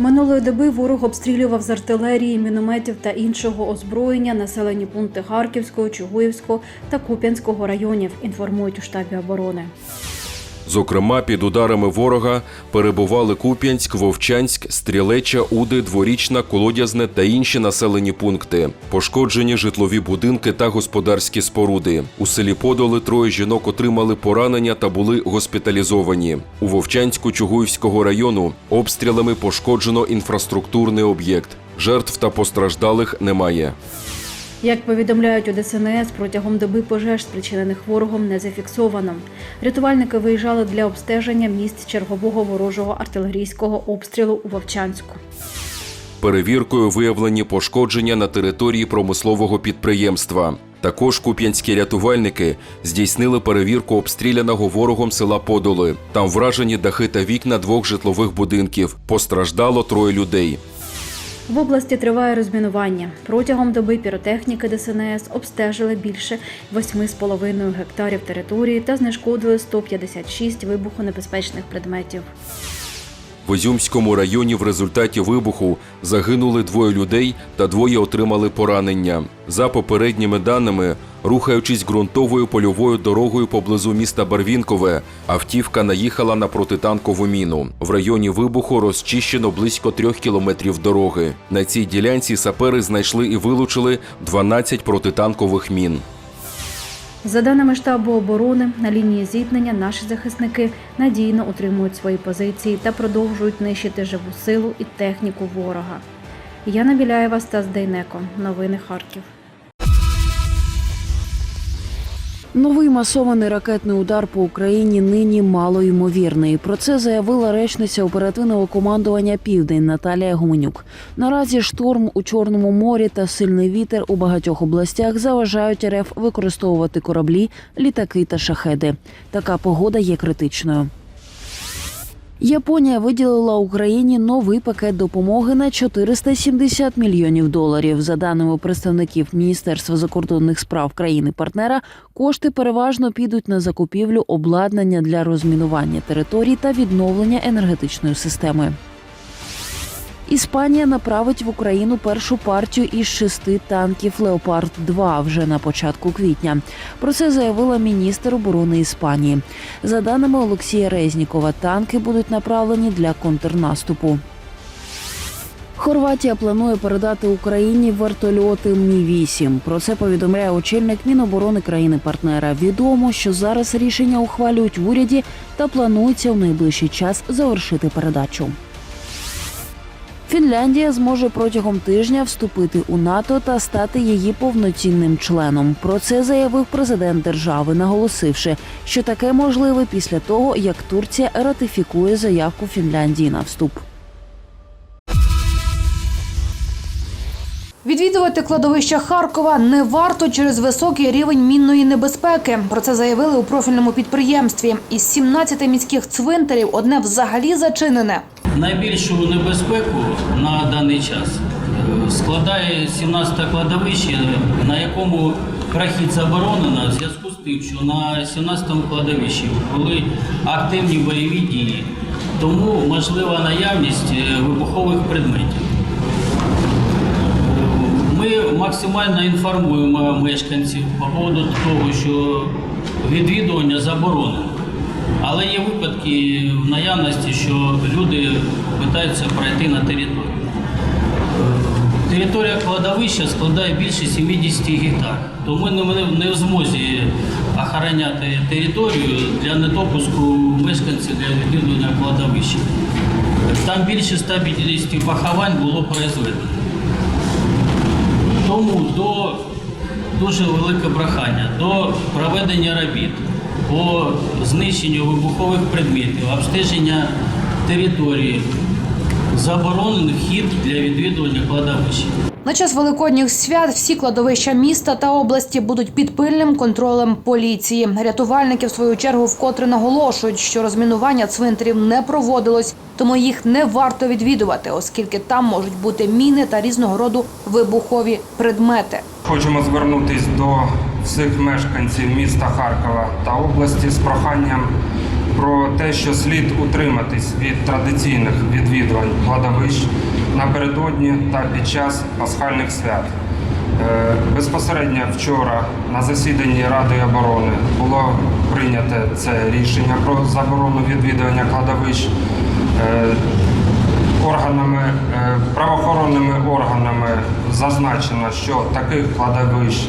Минулої доби ворог обстрілював з артилерії, мінометів та іншого озброєння населені пункти Харківського, Чугуївського та Куп'янського районів. Інформують у штабі оборони. Зокрема, під ударами ворога перебували Куп'янськ, Вовчанськ, Стрілеча, Уди, Дворічна, Колодязне та інші населені пункти. Пошкоджені житлові будинки та господарські споруди. У селі Подоли троє жінок отримали поранення та були госпіталізовані. У Вовчанську Чугуївського району обстрілами пошкоджено інфраструктурний об'єкт. Жертв та постраждалих немає. Як повідомляють у ДСНС, протягом доби пожеж, спричинених ворогом, не зафіксовано. Рятувальники виїжджали для обстеження місць чергового ворожого артилерійського обстрілу у Вовчанську. Перевіркою виявлені пошкодження на території промислового підприємства. Також куп'янські рятувальники здійснили перевірку обстріляного ворогом села Подоли. Там вражені дахи та вікна двох житлових будинків. Постраждало троє людей. В області триває розмінування. Протягом доби піротехніки ДСНС обстежили більше 8,5 гектарів території та знешкодили 156 вибухонебезпечних предметів. В Ізюмському районі в результаті вибуху загинули двоє людей та двоє отримали поранення. За попередніми даними, рухаючись ґрунтовою польовою дорогою поблизу міста Барвінкове, автівка наїхала на протитанкову міну. В районі вибуху розчищено близько трьох кілометрів дороги. На цій ділянці сапери знайшли і вилучили 12 протитанкових мін. За даними штабу оборони, на лінії зіткнення наші захисники надійно утримують свої позиції та продовжують нищити живу силу і техніку ворога. Яна Біляєва, Стас Дейнеко. Новини Харків. Новий масований ракетний удар по Україні нині мало ймовірний. Про це заявила речниця оперативного командування Південь Наталія Гуменюк. Наразі шторм у Чорному морі та сильний вітер у багатьох областях заважають РФ використовувати кораблі, літаки та шахеди. Така погода є критичною. Японія виділила Україні новий пакет допомоги на 470 мільйонів доларів. За даними представників Міністерства закордонних справ країни-партнера, кошти переважно підуть на закупівлю обладнання для розмінування територій та відновлення енергетичної системи. Іспанія направить в Україну першу партію із шести танків Леопард 2 вже на початку квітня. Про це заявила міністр оборони Іспанії. За даними Олексія Резнікова, танки будуть направлені для контрнаступу. Хорватія планує передати Україні вертольоти Мі 8 Про це повідомляє очільник Міноборони країни-партнера. Відомо, що зараз рішення ухвалюють в уряді та планується в найближчий час завершити передачу. Фінляндія зможе протягом тижня вступити у НАТО та стати її повноцінним членом. Про це заявив президент держави, наголосивши, що таке можливе після того, як Турція ратифікує заявку Фінляндії на вступ. Відвідувати кладовища Харкова не варто через високий рівень мінної небезпеки. Про це заявили у профільному підприємстві. Із 17 міських цвинтарів одне взагалі зачинене. Найбільшу небезпеку на даний час е, складає 17 кладовище, на якому прохід заборонено в зв'язку з тим, що на 17-му кладовищі були активні бойові дії, тому можлива наявність е, вибухових предметів. Ми максимально інформуємо мешканців по поводу того, що відвідування заборонено. Але є випадки в наявності, що люди питаються пройти на територію. Територія кладовища складає більше 70 гектар, тому ми не в змозі охороняти територію для недопуску мешканців для відвідування кладовища. Там більше 150 поховань було произведено. Тому до дуже велике прохання до проведення робіт по знищенню вибухових предметів, обстеження території, заборонений вхід для відвідування кладовища. На час великодніх свят всі кладовища міста та області будуть під пильним контролем поліції. Рятувальники, в свою чергу, вкотре наголошують, що розмінування цвинтарів не проводилось, тому їх не варто відвідувати, оскільки там можуть бути міни та різного роду вибухові предмети. Хочемо звернутися до всіх мешканців міста Харкова та області з проханням про те, що слід утриматись від традиційних відвідувань кладовищ напередодні та під час пасхальних свят. Е, Безпосередньо вчора на засіданні Ради оборони було прийнято це рішення про заборону відвідування кладовищ. Е, Органами, е, правоохоронними органами зазначено, що таких кладовищ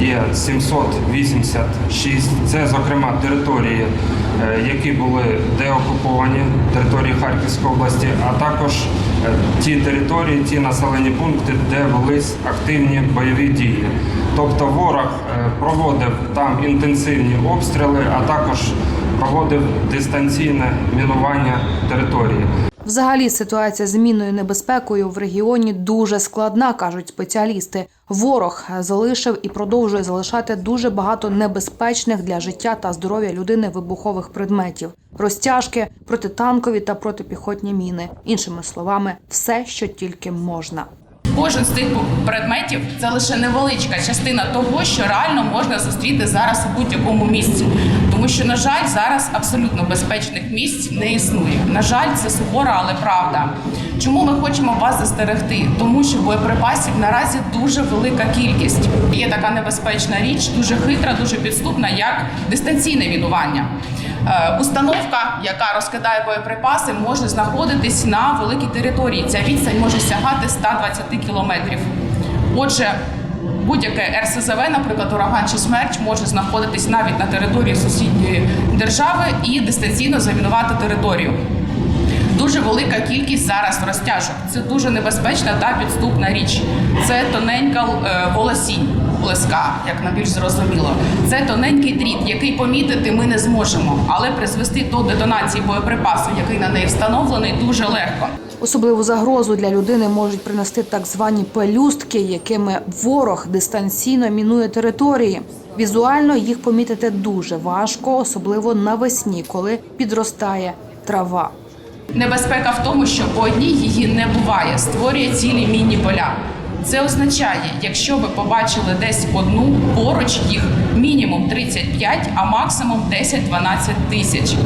є 786. Це, зокрема, території, е, які були деокуповані, території Харківської області, а також е, ті території, ті населені пункти, де велись активні бойові дії. Тобто ворог е, проводив там інтенсивні обстріли, а також проводив дистанційне мінування території. Взагалі ситуація з мінною небезпекою в регіоні дуже складна, кажуть спеціалісти. Ворог залишив і продовжує залишати дуже багато небезпечних для життя та здоров'я людини вибухових предметів: розтяжки, протитанкові та протипіхотні міни. Іншими словами, все, що тільки можна. Кожен з цих предметів це лише невеличка частина того, що реально можна зустріти зараз у будь-якому місці. Тому що, на жаль, зараз абсолютно безпечних місць не існує. На жаль, це сувора, але правда. Чому ми хочемо вас застерегти? Тому що боєприпасів наразі дуже велика кількість. Є така небезпечна річ, дуже хитра, дуже підступна, як дистанційне мінування. Е, Установка, яка розкидає боєприпаси, може знаходитись на великій території. Ця відстань може сягати 120 кілометрів. Отже, будь-яке РСЗВ, наприклад, ураган чи смерч, може знаходитись навіть на території сусідньої держави і дистанційно замінувати територію. Дуже велика кількість зараз розтяжок. Це дуже небезпечна та підступна річ. Це тоненька е, волосінь, блиска, як на більш зрозуміло. Це тоненький дріт, який помітити ми не зможемо, але призвести до детонації боєприпасу, який на неї встановлений, дуже легко. Особливу загрозу для людини можуть принести так звані пелюстки, якими ворог дистанційно мінує території. Візуально їх помітити дуже важко, особливо навесні, коли підростає трава. Небезпека в тому, що по одній її не буває, створює цілі мінні поля. Це означає, якщо ви побачили десь одну, поруч їх мінімум 35, а максимум 10-12 тисяч.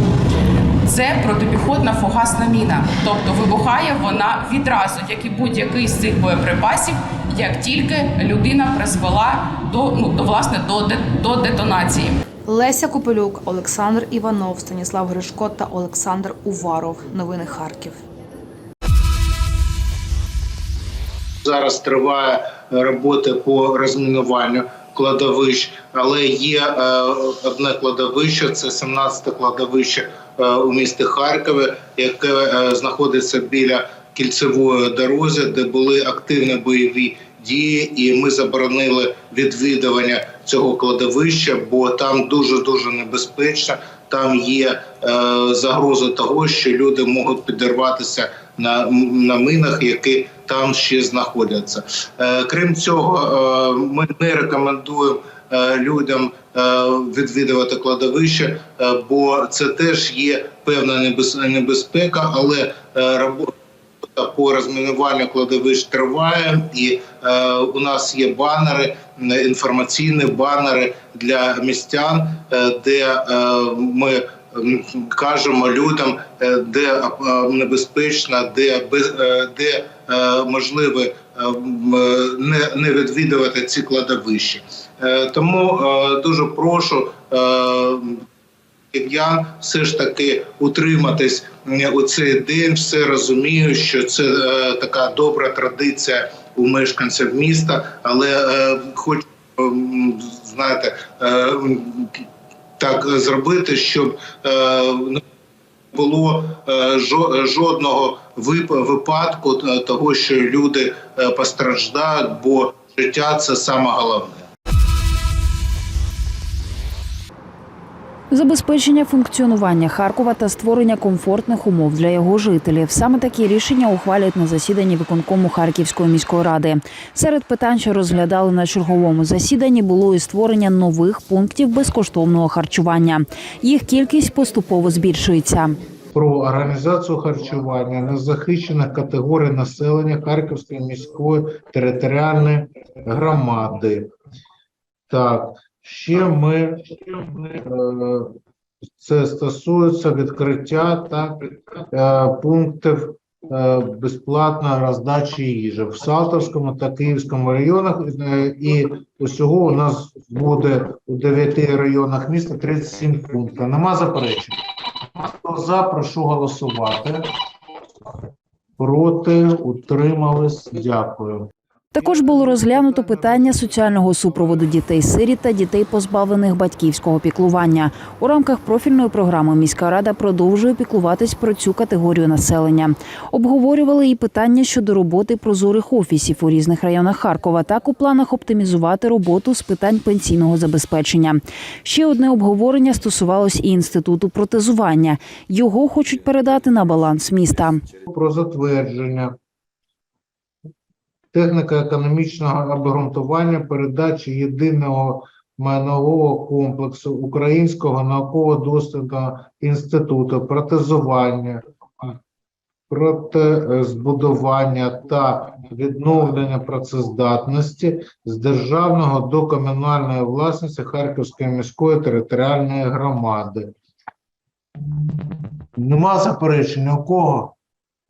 Це протипіхотна фугасна міна, тобто вибухає вона відразу, як і будь-який з цих боєприпасів, як тільки людина призвела до ну до власне до, до детонації. Леся Копелюк, Олександр Іванов, Станіслав Гришко та Олександр Уваров. Новини Харків. Зараз триває робота по розмінуванню кладовищ, але є е, одне кладовище, це 17-те кладовище е, у місті Харкові, яке е, знаходиться біля кільцевої дорозі, де були активні бойові дії, і ми заборонили відвідування цього кладовища, бо там дуже дуже небезпечно. Там є е, загроза того, що люди можуть підірватися на, на минах, які там ще знаходяться. Е, крім цього, е, ми не рекомендуємо людям відвідувати кладовище, бо це теж є певна небез- небезпека, але по розмінуванню кладовищ триває, і е, у нас є банери, інформаційні банери для містян, е, де е, ми кажемо людям, е, де е, небезпечно, де де можливо не, не відвідувати ці кладовища. Тому дуже прошу. Е, все ж таки утриматись е, у цей день. Все розумію, що це е, така добра традиція у мешканців міста, але е, хочу ем, знаєте, е, так зробити, щоб е, не було е, жодного вип- випадку е, того, що люди е, постраждають, бо життя це саме головне. Забезпечення функціонування Харкова та створення комфортних умов для його жителів. Саме такі рішення ухвалять на засіданні виконкому Харківської міської ради. Серед питань, що розглядали на черговому засіданні, було і створення нових пунктів безкоштовного харчування. Їх кількість поступово збільшується. про організацію харчування незахищених категорій населення Харківської міської територіальної громади. Так, ще ми е, Це стосується відкриття та е, пунктів е, безплатної роздачі їжі в Салтовському та Київському районах. І усього у нас буде у 9 районах міста 37 пунктів. Нема заперечень. Хто за, прошу голосувати. Проти, утримались. Дякую. Також було розглянуто питання соціального супроводу дітей сиріт та дітей, позбавлених батьківського піклування. У рамках профільної програми міська рада продовжує піклуватись про цю категорію населення. Обговорювали і питання щодо роботи прозорих офісів у різних районах Харкова. Так у планах оптимізувати роботу з питань пенсійного забезпечення. Ще одне обговорення стосувалось і інституту протезування. Його хочуть передати на баланс міста. про затвердження техніко-економічного обґрунтування передачі єдиного майнового комплексу Українського науково-дослідного інституту протезування, протезбудування та відновлення працездатності з державного до комунальної власності Харківської міської територіальної громади. Нема заперечень у кого?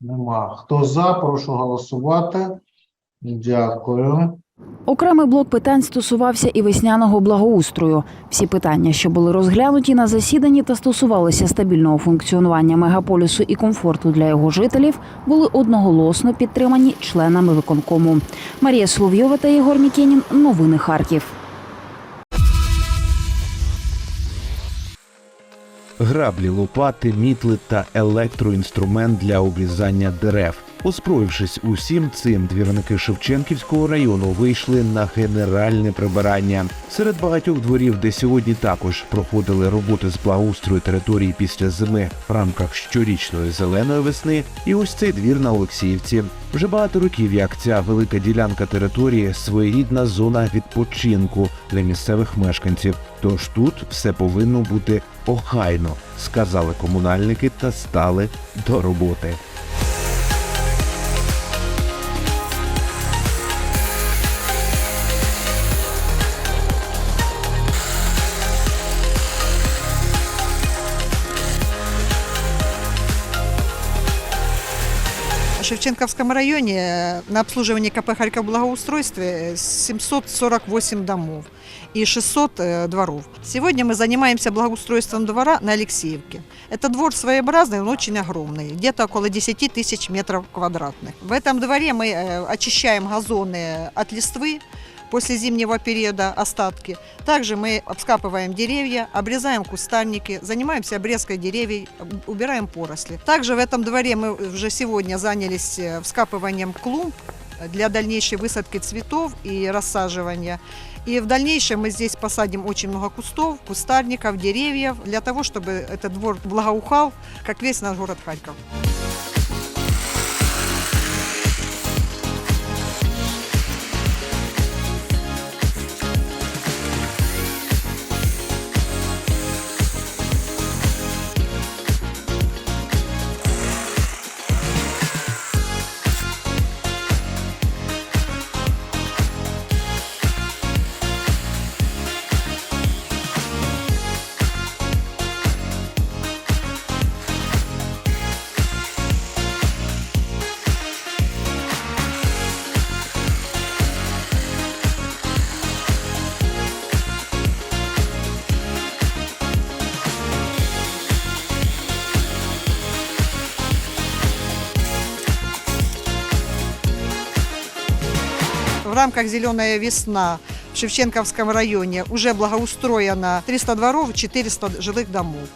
Нема. Хто за, прошу голосувати. Дякую. Окремий блок питань стосувався і весняного благоустрою. Всі питання, що були розглянуті на засіданні та стосувалися стабільного функціонування мегаполісу і комфорту для його жителів, були одноголосно підтримані членами виконкому. Марія Соловйова та Єгор Мікенін. Новини Харків. граблі, лопати, мітли та електроінструмент для обрізання дерев. Озброївшись усім цим, двірники Шевченківського району вийшли на генеральне прибирання. Серед багатьох дворів, де сьогодні також проходили роботи з благоустрою території після зими в рамках щорічної зеленої весни, і ось цей двір на Олексіївці. Вже багато років, як ця велика ділянка території своєрідна зона відпочинку для місцевих мешканців. Тож тут все повинно бути охайно, сказали комунальники та стали до роботи. Шевченковском районе э, на обслуживании КП «Харьков благоустройстве» 748 домов и 600 э, дворов. Сегодня мы занимаемся благоустройством двора на Алексеевке. Это двор своеобразный, он очень огромный, где-то около 10 тысяч метров квадратных. В этом дворе мы э, очищаем газоны от листвы, после зимнего периода остатки. Также мы обскапываем деревья, обрезаем кустарники, занимаемся обрезкой деревьев, убираем поросли. Также в этом дворе мы уже сегодня занялись э, вскапыванием клумб для дальнейшей высадки цветов и рассаживания. И в дальнейшем мы здесь посадим очень много кустов, кустарников, деревьев, для того, чтобы этот двор благоухал, как весь наш город Харьков. Рамках «Зеленая весна» в Шевченковском районе уже благоустроено 300 дворов, 400 жилых домов.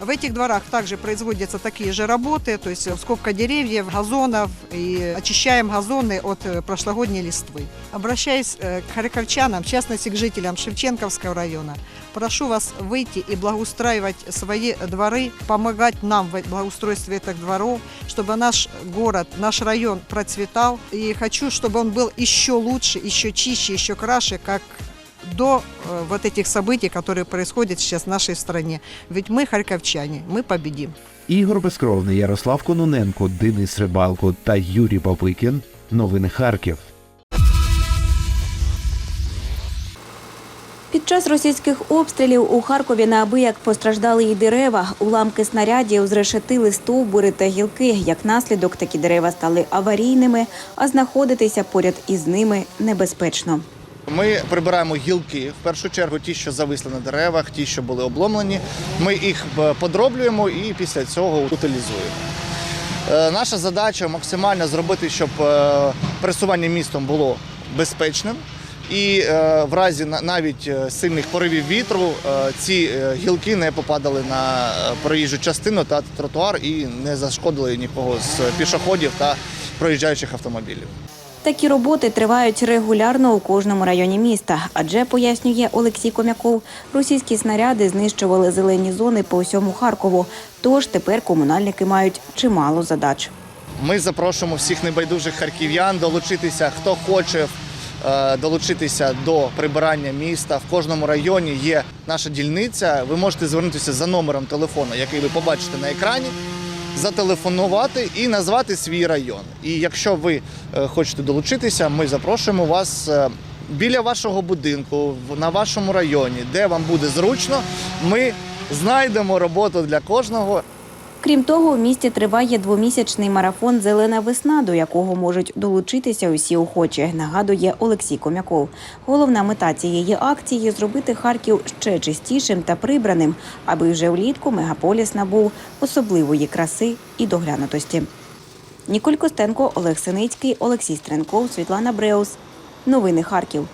В этих дворах также производятся такие же работы, то есть скобка деревьев, газонов и очищаем газоны от э, прошлогодней листвы. Обращаясь э, к харьковчанам, в частности к жителям Шевченковского района, прошу вас выйти и благоустраивать свои дворы, помогать нам в благоустройстве этих дворов, чтобы наш город, наш район процветал. И хочу, чтобы он был еще лучше, еще чище, еще краше, как до э, вот этих событий, которые происходят сейчас в нашей стране. Ведь мы харьковчане, мы победим. Ігор Безкровний, Ярослав Кононенко, Денис Рибалко та Юрій Папикін. Новини Харків. Під час російських обстрілів у Харкові неабияк постраждали і дерева. Уламки снарядів зрешетили стовбури та гілки. Як наслідок, такі дерева стали аварійними, а знаходитися поряд із ними небезпечно. Ми прибираємо гілки, в першу чергу ті, що зависли на деревах, ті, що були обломлені. Ми їх е, подроблюємо і після цього утилізуємо. Е, Наша задача максимально зробити, щоб е, пересування містом було безпечним. І в разі навіть сильних поривів вітру ці гілки не попадали на проїжджу частину та тротуар і не зашкодили нікого з пішоходів та проїжджаючих автомобілів. Такі роботи тривають регулярно у кожному районі міста, адже пояснює Олексій Комяков, російські снаряди знищували зелені зони по всьому Харкову. Тож тепер комунальники мають чимало задач. Ми запрошуємо всіх небайдужих харків'ян долучитися, хто хоче е, долучитися до прибирання міста. В кожному районі є наша дільниця. Ви можете звернутися за номером телефону, який ви побачите на екрані, зателефонувати і назвати свій район. І якщо ви е, хочете долучитися, ми запрошуємо вас. е, Біля вашого будинку, на вашому районі, де вам буде зручно, ми знайдемо роботу для кожного. Крім того, в місті триває двомісячний марафон Зелена весна, до якого можуть долучитися усі охочі, нагадує Олексій Комяков. Головна мета цієї акції зробити Харків ще чистішим та прибраним, аби вже влітку мегаполіс набув особливої краси і доглянутості. Ніколь Костенко, Олег Синицький, Олексій Стренков, Світлана Бреус. Новини Харків.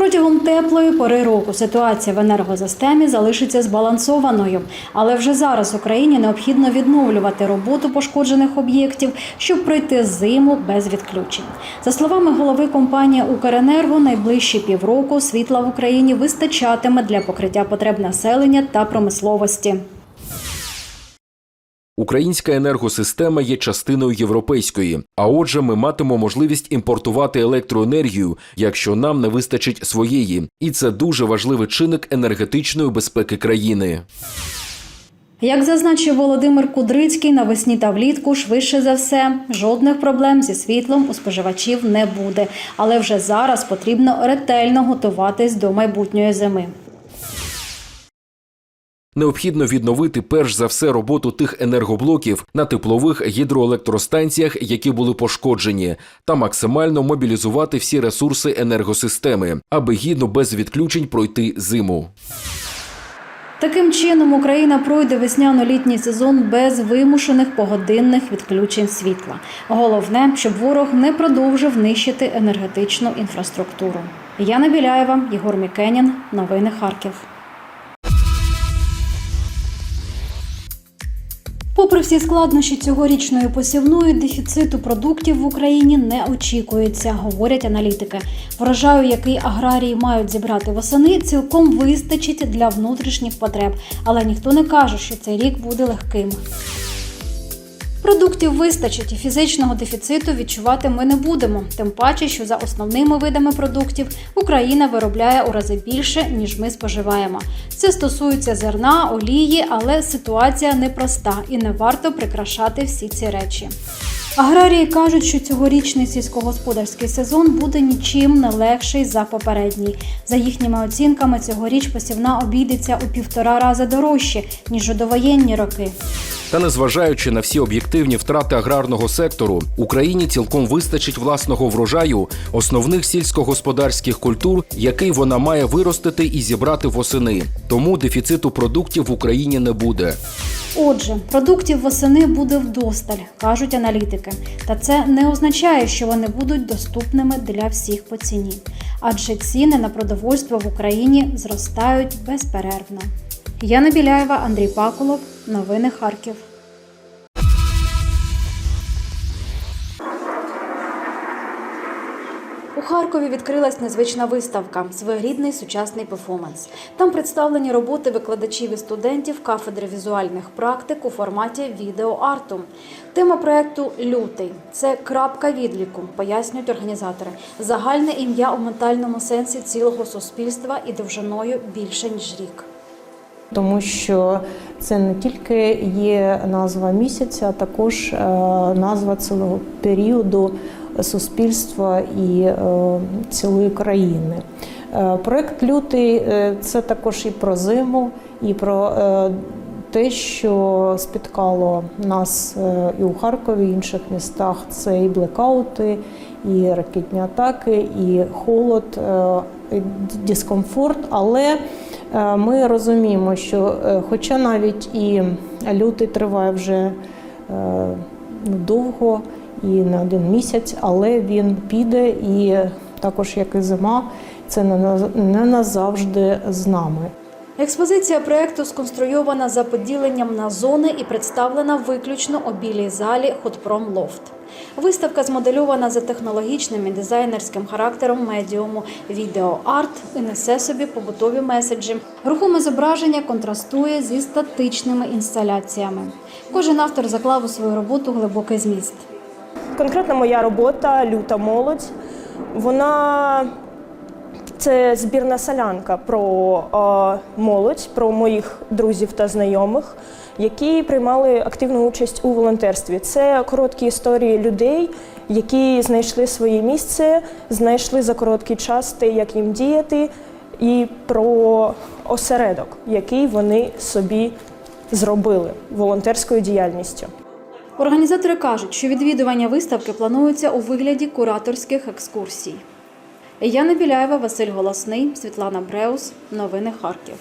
Протягом теплої пори року ситуація в енергосистемі залишиться збалансованою, але вже зараз Україні необхідно відновлювати роботу пошкоджених об'єктів, щоб пройти зиму без відключень. За словами голови компанії Укренерго, найближчі півроку світла в Україні вистачатиме для покриття потреб населення та промисловості. Українська енергосистема є частиною європейської, а отже, ми матимемо можливість імпортувати електроенергію, якщо нам не вистачить своєї, і це дуже важливий чинник енергетичної безпеки країни. Як зазначив Володимир Кудрицький, навесні та влітку швидше за все жодних проблем зі світлом у споживачів не буде, але вже зараз потрібно ретельно готуватись до майбутньої зими. Необхідно відновити перш за все роботу тих енергоблоків на теплових гідроелектростанціях, які були пошкоджені, та максимально мобілізувати всі ресурси енергосистеми, аби гідно без відключень пройти зиму. Таким чином Україна пройде весняно-літній сезон без вимушених погодинних відключень світла. Головне, щоб ворог не продовжив нищити енергетичну інфраструктуру. Яна Біляєва, Єгор Мікенін. Новини Харків. Попри всі складнощі цьогорічної посівної, дефіциту продуктів в Україні не очікується, говорять аналітики. Врожаю, який аграрії мають зібрати восени, цілком вистачить для внутрішніх потреб, але ніхто не каже, що цей рік буде легким. Продуктів вистачить і фізичного дефіциту відчувати ми не будемо. Тим паче, що за основними видами продуктів Україна виробляє у рази більше, ніж ми споживаємо. Це стосується зерна, олії, але ситуація непроста і не варто прикрашати всі ці речі. Аграрії кажуть, що цьогорічний сільськогосподарський сезон буде нічим не легший за попередній. За їхніми оцінками, цьогоріч посівна обійдеться у півтора рази дорожче ніж у довоєнні роки. Та незважаючи на всі об'єктивні втрати аграрного сектору, Україні цілком вистачить власного врожаю основних сільськогосподарських культур, який вона має виростити і зібрати восени. Тому дефіциту продуктів в Україні не буде. Отже, продуктів восени буде вдосталь, кажуть аналітики. Та це не означає, що вони будуть доступними для всіх по ціні, адже ціни на продовольство в Україні зростають безперервно. Яна Біляєва, Андрій Пакулов. Новини Харків. Харкові відкрилась незвична виставка Своєрідний сучасний перформанс. Там представлені роботи викладачів і студентів кафедри візуальних практик у форматі відеоарту. Тема проекту Лютий це крапка відліку, пояснюють організатори. Загальне ім'я у ментальному сенсі цілого суспільства і довжиною більше ніж рік. Тому що це не тільки є назва місяця, а також е, назва цілого періоду суспільства і е, цілої країни. Е, Проект лютий е, це також і про зиму, і про те, що спіткало нас і у Харкові, і інших містах. Це і блекаути, і ракетні атаки, і холод, і дискомфорт. Але ми розуміємо, що хоча навіть і лютий триває вже ну, довго і не один місяць, але він піде і також як і зима, це не назавжди з нами. Експозиція проекту сконструйована за поділенням на зони і представлена виключно у білій залі Хотпром Лофт. Виставка змодельована за технологічним і дизайнерським характером медіуму відеоарт і несе собі побутові меседжі. Рухоме зображення контрастує зі статичними інсталяціями. Кожен автор заклав у свою роботу глибокий зміст. Конкретно моя робота Люта молодь. Вона це збірна солянка про молодь, про моїх друзів та знайомих, які приймали активну участь у волонтерстві. Це короткі історії людей, які знайшли своє місце, знайшли за короткий час те, як їм діяти, і про осередок, який вони собі зробили волонтерською діяльністю. Організатори кажуть, що відвідування виставки планується у вигляді кураторських екскурсій. Яна Біляєва, Василь Голосний, Світлана Бреус. Новини Харків.